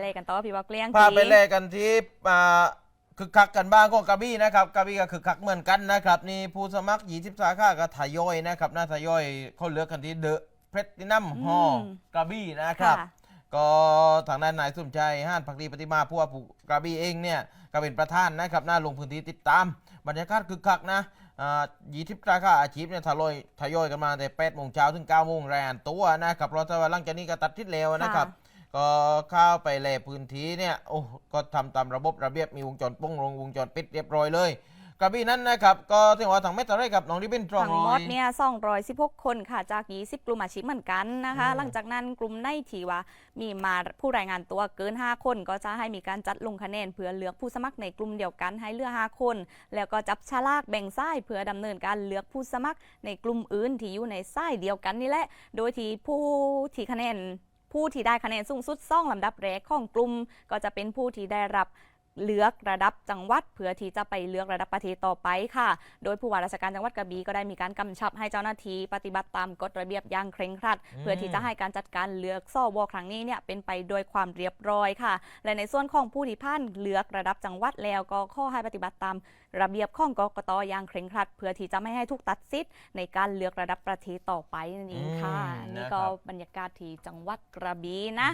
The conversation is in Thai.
เล่กันต่อพี่บอกเลี้ยงพาไปทีเล่กันที่อ่าคึกคักกันบ้างของกระบี่นะครับกระบี่ก็คึกคักเหมือนกันนะครับนี่ผู้สมัครยี่สิบสาขาก็ทยอยนะครับหน้าทยอยเขาเลือกกันที่เดอะเพชรตินัมฮอลกระบี่นะครับค่ะก็ทางด้านนายสุมชัยห้านพักดีปฏิมาผู้ว่าผู้กระบี่เองเนี่ยก็เป็นประธานนะครับหน้าลงพื้นที่ติดตาม บรรยากาศคึกคักนะยี่สิบสาขาอาชีพเนี่ยทยอยทยอยกันมาแต่แปดโมงเช้าถึงเก้าโมงแรงตัวนะครับเพราะถ้าว่าหลังจากนี้ก็ตัดทิศแล้วนะครับ ก็เข้าไปแลพื้นที่เนี่ยโอ้ก็ทำตามระบบระเบียบมีวงจรป้งลงวงจรปิดเรียบร้อยเลยกระบี่นั้นนะครับก็ถึงว่าทางเมตรไรกับน้องดิบินตรองทั้งหมร้อดยเนี่ย216คนค่ะจาก20กลุ่มอาชีพเหมือนกันนะคะอืมหลังจากนั้นกลุ่มในที่ว่ามีมาผู้รายงานตัวเกิน 5 คนก็จะให้มีการจัดลงคะแนนเพื่อเลือกผู้สมัครในกลุ่มเดียวกันให้เลือก 5 คน แล้วก็จับฉลากแบ่งซ้ายเพื่อดำเนินการเลือกผู้สมัครในกลุ่มอื่นที่อยู่ในซ้ายเดียวกันนี่แหละ โดยที่ผู้ที่คะแนน ผู้ที่ได้คะแนนสูงสุดซ่องลำดับแรกของกลุ่มก็จะเป็นผู้ที่ได้รับ เลือกระดับจังหวัด เพื่อที่จะไปเลือกระดับประเทศต่อไปค่ะ โดยผู้ว่าราชการจังหวัดกระบี่ก็ได้มีการกำชับให้เจ้าหน้าที่ปฏิบัติตามกฎระเบียบอย่างเคร่งครัดอืมเพื่อที่จะให้การจัดการเลือกซ่อวอครั้งนี้เนี่ยเป็นไปโดยความเรียบร้อยค่ะ และในส่วนของผู้ที่ผ่านเลือกระดับจังหวัดแล้วก็ข้อให้ปฏิบัติตามระเบียบของกกตอย่างเคร่งครัด เพื่อที่จะไม่ให้ถูกตัดสิทธิ์ในการเลือกระดับประเทศต่อไปนั่นเองค่ะอืมนี่นะครับก็บรรยากาศที่จังหวัดกระบี่นะ